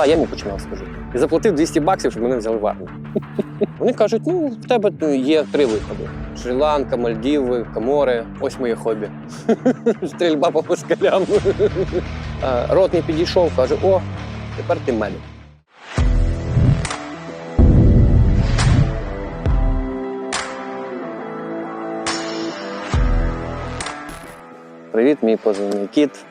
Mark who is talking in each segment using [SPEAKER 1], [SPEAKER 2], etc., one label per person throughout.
[SPEAKER 1] Да, я йому починав скажу. І заплатив 200 баксів, щоб мене взяли в армію. Вони кажуть: ну, в тебе ну, є три виходи: Шрі-Ланка, Мальдіви, Камори. Ось моє хобі. Стрільба по москалям. Е, Ротний підійшов, каже: о, тепер ти медик. Привіт, мій позивний кіт.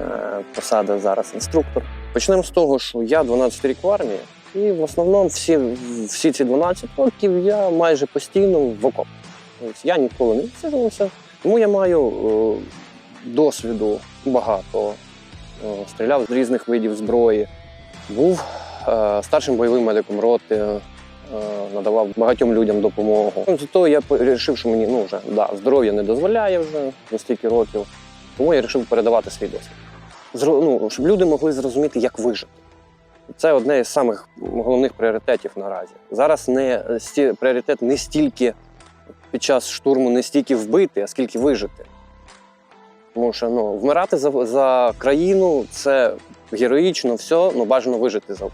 [SPEAKER 1] Е, Посада зараз інструктор. Почнемо з того, що я 12 рік в армії, і в основному всі, всі ці 12 років я майже постійно в. Тобто я ніколи не відсиджувався, тому я маю е, досвіду багато. Е, Стріляв з різних видів зброї. Був е, старшим бойовим медиком роти, е, надавав багатьом людям допомогу. Ну, Зато я вирішив, що мені ну, вже да, здоров'я не дозволяє вже за стільки років. Тому я вирішив передавати свій досвід. Ну, щоб люди могли зрозуміти, як вижити. Це одне із самих головних пріоритетів наразі. Зараз не пріоритет не стільки під час штурму не стільки вбити, а скільки вижити. Тому що ну, вмирати за, за країну це героїчно, все, ну бажано вижити за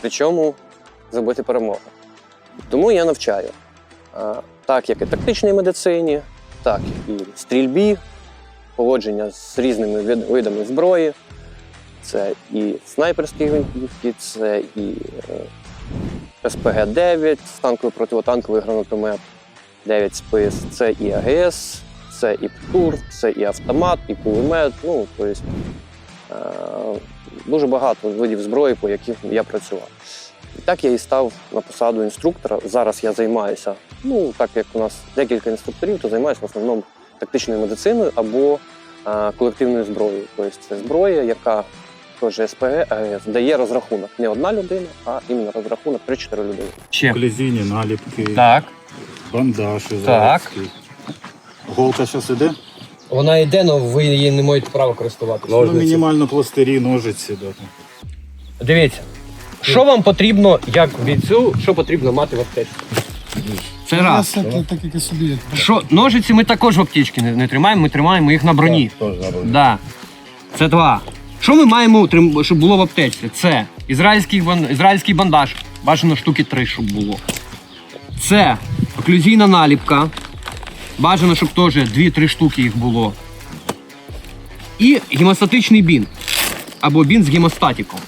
[SPEAKER 1] причому зробити перемогу. Тому я навчаю. Так як і тактичній медицині, так і стрільбі, поводження з різними видами зброї. Це і снайперські гвинтівки, це і е, СПГ-9, танковий противотанковий гранатомет 9 спис, це і АГС, це і ПТУР, це і автомат, і кулемет. Ну, тобто, дуже багато видів зброї, по яких я працював. І так я і став на посаду інструктора. Зараз я займаюся, ну так як у нас декілька інструкторів, то займаюся в основному тактичною медициною або е, колективною зброєю. Тобто це зброя, яка теж СПГ АГС, дає розрахунок. Не одна людина, а іменно розрахунок 3-4 людини.
[SPEAKER 2] Ще.
[SPEAKER 3] Клізіні, наліпки,
[SPEAKER 2] Так.
[SPEAKER 3] бандаж
[SPEAKER 2] Так.
[SPEAKER 3] Голка зараз іде?
[SPEAKER 1] Вона йде, але ви її не маєте права користуватися.
[SPEAKER 3] Ну, мінімально пластирі, ножиці. Да.
[SPEAKER 1] Дивіться, що вам потрібно як бійцю, що потрібно мати в аптечці?
[SPEAKER 2] Це раз.
[SPEAKER 4] Це так, як і собі.
[SPEAKER 2] Що, ножиці ми також в аптечці не, не тримаємо, ми тримаємо їх на броні. Да. Це два. Що ми маємо, трим- щоб було в аптечці? Це ізраїльський, бан- ізраїльський бандаж. Бажано штуки три, щоб було. Це оклюзійна наліпка. Бажано, щоб теж 2-3 штуки їх було. І гемостатичний бін. Або бін з гемостатиком.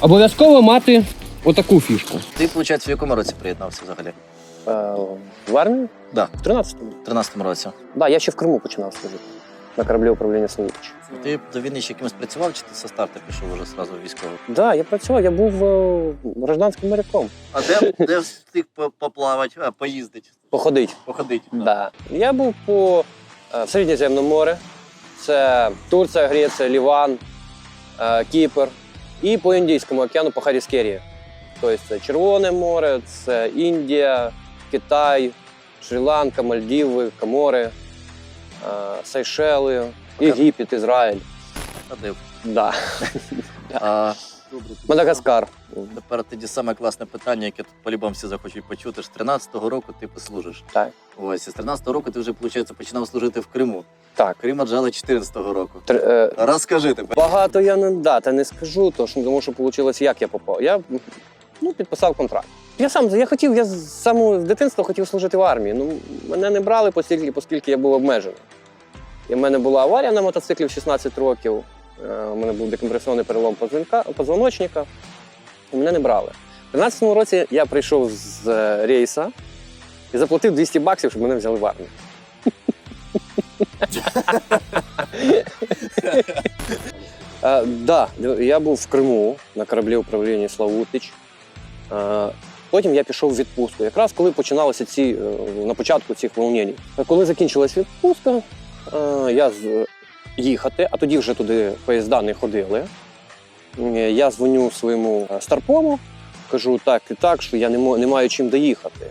[SPEAKER 2] Обов'язково мати отаку фішку.
[SPEAKER 5] Ти, виходить, в якому році приєднався взагалі?
[SPEAKER 1] Е, в армію?
[SPEAKER 5] Да.
[SPEAKER 1] В 13-му.
[SPEAKER 5] В 13-му році.
[SPEAKER 1] Да, я ще в Криму починав служити. На кораблі управління Славутич.
[SPEAKER 5] Ти до війни ще якимось працював, чи ти со старту пішов уже сразу в військовий?
[SPEAKER 1] Да, я працював, я був е, гражданським моряком.
[SPEAKER 5] А де, де встиг по- поплавати, а, поїздити,
[SPEAKER 1] Походить.
[SPEAKER 5] походити?
[SPEAKER 1] Да. Я був по е, в Середньоземному море. Це Турція, Греція, Ліван, е, Кіпр. І по Індійському океану по Харіскерії. Тобто це Червоне море, це Індія, Китай, Шрі-Ланка, Мальдіви, Камори, е, Сейшели, Єгипет, Ізраїль.
[SPEAKER 5] Ходив.
[SPEAKER 1] Да.
[SPEAKER 5] А.
[SPEAKER 1] Мадагаскар.
[SPEAKER 5] Тепер тоді саме класне питання, яке тут по-любому всі захочуть почути. З 13-го року ти послужиш.
[SPEAKER 1] Так.
[SPEAKER 5] Ось, і з 13-го року ти вже, виходить, починав служити в Криму.
[SPEAKER 1] Так.
[SPEAKER 5] Крим аджали 14-го року.
[SPEAKER 1] Тр- е,
[SPEAKER 5] Розкажи тепер.
[SPEAKER 1] Багато я не да, та не скажу, то, що, тому що вийшло, як я попав. Я ну, підписав контракт. Я сам я хотів, я з самого дитинства хотів служити в армії. Ну, мене не брали, оскільки, оскільки я був обмежений. І в мене була аварія на мотоциклі в 16 років. Е, У мене був декомпресійний перелом позвоночника, і мене не брали. У 13-му році я прийшов з е, рейса і заплатив 200 баксів, щоб мене взяли в армію. Е, да, я був в Криму на кораблі управління Славутич. Е, Потім я пішов в відпустку. Якраз коли починалися ці е, на початку цих волнень. Коли закінчилась відпустка, е, я з їхати, а тоді вже туди поїзда не ходили. Е, Я дзвоню своєму е, старпому, кажу так і так, що я не, маю чим доїхати.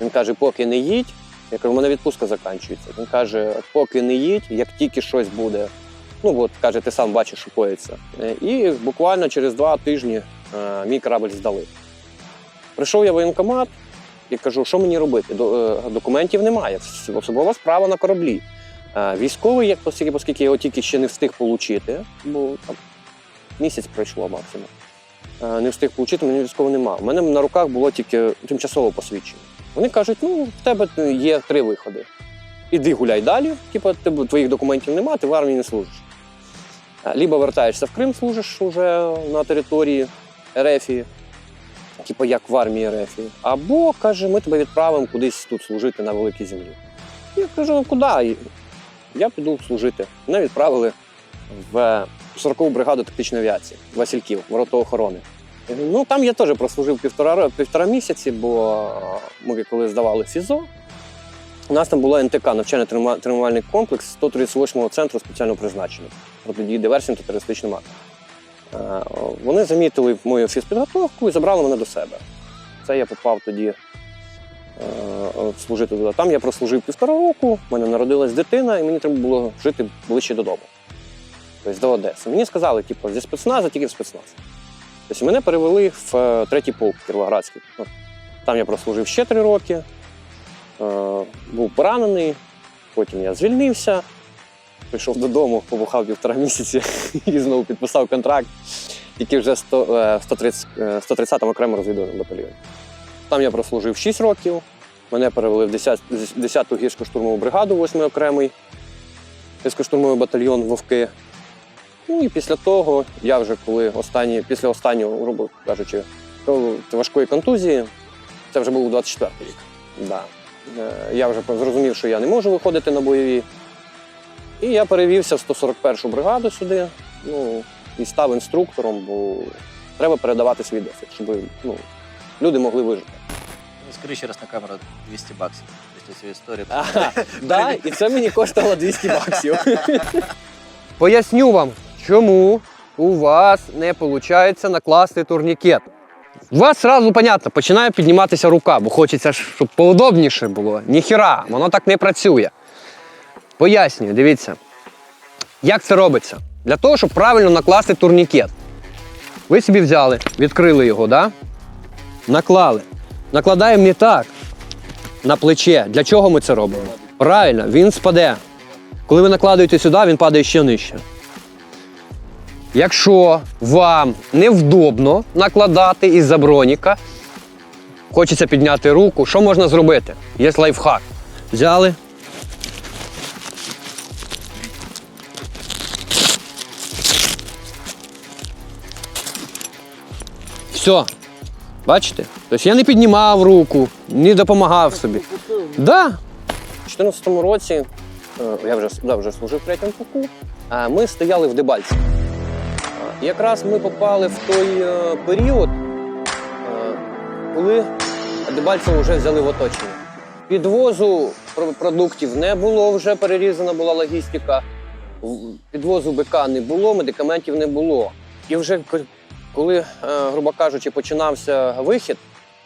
[SPEAKER 1] Він каже, поки не їдь. Я кажу, у мене відпустка закінчується. Він каже, поки не їдь, як тільки щось буде. Ну от каже, ти сам бачиш, що коїться. Е, І буквально через два тижні е, мій корабль здали. Прийшов я в воєнкомат і кажу, що мені робити? Е, Документів немає, особова справа на кораблі. Е, Військовий, як оскільки, я його тільки ще не встиг отримати, бо там місяць пройшло максимум. е, не встиг отримати, мені військово нема. У мене на руках було тільки тимчасове посвідчення. Вони кажуть: ну, в тебе є три виходи. Іди гуляй далі, типу, твоїх документів нема, ти в армії не служиш. Либо вертаєшся в Крим, служиш уже на території Ерефії, типу як в армії Ерефії. Або каже, ми тебе відправимо кудись тут служити на великій землі. Я кажу, ну куди? Я піду служити. Мене відправили в 40-ту бригаду тактичної авіації Васильків, ворота охорони. Ну там я теж прослужив півтора, півтора місяці, бо ми коли здавали ФІЗО, у нас там була НТК, навчально-тренувальний комплекс 138-го центру спеціального призначення протидії диверсіям та терористичним актам. Е, Вони замітили мою фізпідготовку і забрали мене до себе. Це я попав тоді е, служити туди. Там я прослужив півтора року, в мене народилась дитина, і мені треба було жити ближче додому. Тобто до Одеси. Мені сказали, типу, зі спецназу тільки в спецназ. Тобто мене перевели в е, третій полк Кіровоградський. Ну, Там я прослужив ще три роки, був поранений, потім я звільнився, прийшов додому, побухав півтора місяці і знову підписав контракт, тільки вже 100, е, 130, е, 130-му окремо розвідувальному батальйоні. Там я прослужив 6 років. Мене перевели в 10 10-ту гірсько-штурмову бригаду, 8-й окремий гірсько-штурмовий батальйон Вовки. Ну і після того, я вже коли останні, після останнього, грубо кажучи, важкої контузії, це вже був 24-й рік. Да. Е, Я вже зрозумів, що я не можу виходити на бойові. І я перевівся в 141-ту бригаду сюди, ну, і став інструктором, бо треба передавати свій досвід, щоб ну, люди могли вижити.
[SPEAKER 5] Скажи раз на камеру 200 баксів після цієї історії.
[SPEAKER 1] Ага, да, і це мені коштувало 200 баксів.
[SPEAKER 2] Поясню вам, чому у вас не виходить накласти турнікет. У вас одразу понятно, починає підніматися рука, бо хочеться, щоб поудобніше було. Ніхіра, воно так не працює. Пояснюю, дивіться. Як це робиться? Для того, щоб правильно накласти турнікет. Ви собі взяли, відкрили його, да? наклали. Накладаємо не так. На плече. Для чого ми це робимо? Правильно, він спаде. Коли ви накладуєте сюди, він падає ще нижче. Якщо вам невдобно накладати із-за броніка, хочеться підняти руку, що можна зробити? Є лайфхак. Взяли. Все. Бачите? Тобто я не піднімав руку, не допомагав собі. Да,
[SPEAKER 1] У 2014 році е, я вже, да, вже служив в третьому полку, ми стояли в Дебальці. Якраз ми попали в той е, період, е, коли Дебальцево вже взяли в оточення. Підвозу продуктів не було, вже перерізана була логістика. Підвозу БК не було, медикаментів не було. І вже коли, е, грубо кажучи, починався вихід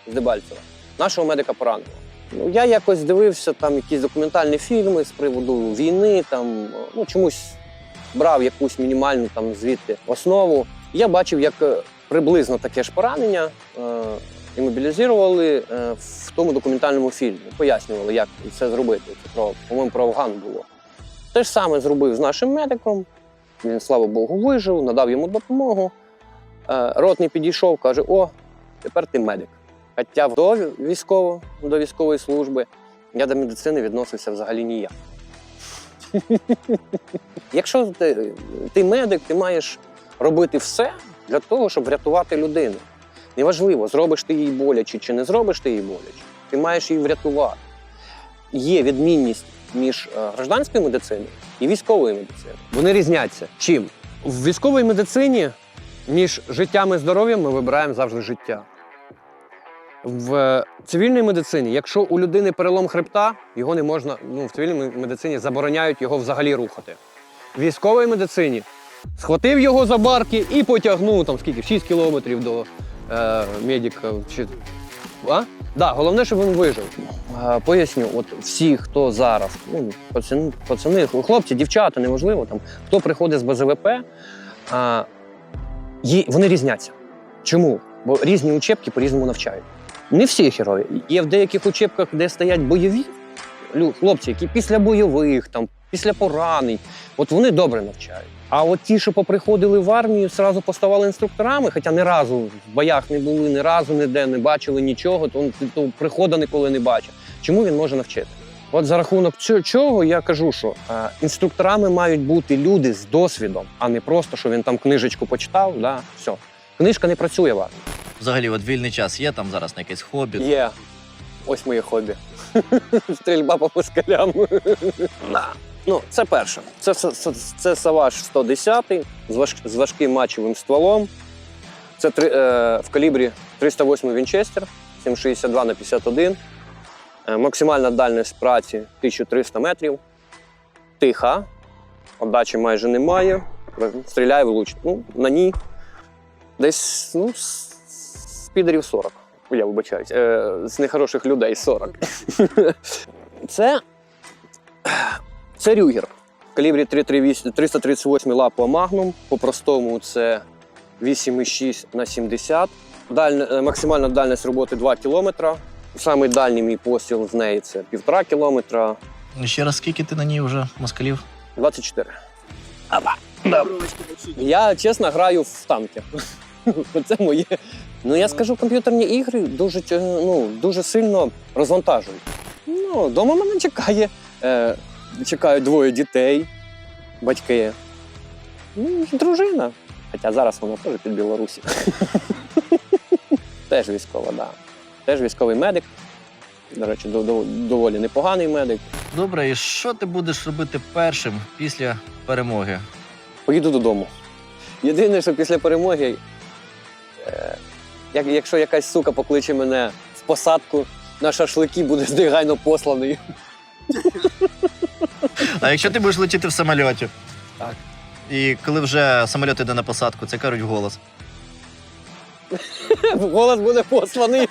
[SPEAKER 1] з Дебальцева, нашого медика поранило. Ну, я якось дивився там якісь документальні фільми з приводу війни, там ну чомусь брав якусь мінімальну там звідти основу. Я бачив, як е, приблизно таке ж поранення е, імобілізували е, в тому документальному фільмі. Пояснювали, як це зробити. Це про, по-моєму, про Афган було. Те ж саме зробив з нашим медиком. Він, слава Богу, вижив, надав йому допомогу. Е, Ротний підійшов, каже: О, тепер ти медик. Хоча до військово, до військової служби я до медицини відносився взагалі ніяк. Якщо ти, ти медик, ти маєш робити все для того, щоб врятувати людину. Неважливо, зробиш ти їй боляче чи не зробиш ти їй боляче, ти маєш її врятувати. Є відмінність між е, гражданською медициною і військовою медициною.
[SPEAKER 2] Вони різняться. Чим? В військовій медицині між життям і здоров'ям ми вибираємо завжди життя. В цивільній медицині, якщо у людини перелом хребта, його не можна, ну, в цивільній медицині забороняють його взагалі рухати. В військовій медицині схватив його за барки і потягнув там скільки, 6 кілометрів до е, медика. Чи... А? Да, головне, щоб він вижив.
[SPEAKER 1] Е, Поясню, от всі, хто зараз, ну, пацани, пацани, хлопці, дівчата, неважливо, там, хто приходить з БЗВП, вони різняться. Чому? Бо різні учебки по-різному навчають. Не всі герої. Є в деяких учебках, де стоять бойові хлопці, які після бойових, там, після поранень, от вони добре навчають. А от ті, що поприходили в армію, зразу поставали інструкторами, хоча ні разу в боях не були, ні разу ніде не бачили нічого, то, то приходу ніколи не бачив. Чому він може навчити? От за рахунок чого я кажу, що е, інструкторами мають бути люди з досвідом, а не просто, що він там книжечку почитав. Да, все. Книжка не працює в армії.
[SPEAKER 5] Взагалі, от вільний час є там зараз на якесь хобі.
[SPEAKER 1] Є. Ось моє хобі. Стрільба по москалям. Да. Ну, це перше. Це, це, це, це Саваж 110 з, важ, з важким матчевим стволом. Це три, е, в калібрі 308 Вінчестер, 762 на 51. Е, максимальна дальність праці 1300 метрів. Тиха. Отдачі майже немає. Стріляє влучно. Ну, на ній десь ну, з підерів 40. Я вибачаюсь. Е, з нехороших людей 40. Це, це Рюгер. В калібрі 338 338 лапа Магнум. По-простому це 8,6 на 70. Дальне, е, максимальна дальність роботи 2 кілометра. Самий дальній мій постріл з неї це 1,5 кілометра.
[SPEAKER 5] Ще раз, скільки ти на ній вже москалів?
[SPEAKER 1] 24. Аба. Да. Я чесно граю в танки. Це моє. Ну я скажу, комп'ютерні ігри дуже, ну, дуже сильно розвантажують. Ну, вдома мене чекає. Е, чекають двоє дітей, батьки. Ну, і дружина. Хоча зараз вона теж під Білорусі. теж військова, так. Да. Теж військовий медик. До речі, дов- дов- доволі непоганий медик.
[SPEAKER 5] Добре, і що ти будеш робити першим після перемоги?
[SPEAKER 1] Поїду додому. Єдине, що після перемоги, е, якщо якась сука покличе мене в посадку на шашлики, буде здигайно посланий.
[SPEAKER 5] А якщо ти будеш летіти в самольоті?
[SPEAKER 1] Так.
[SPEAKER 5] І коли вже самоліт іде на посадку, це кажуть голос.
[SPEAKER 1] Голос буде посланий.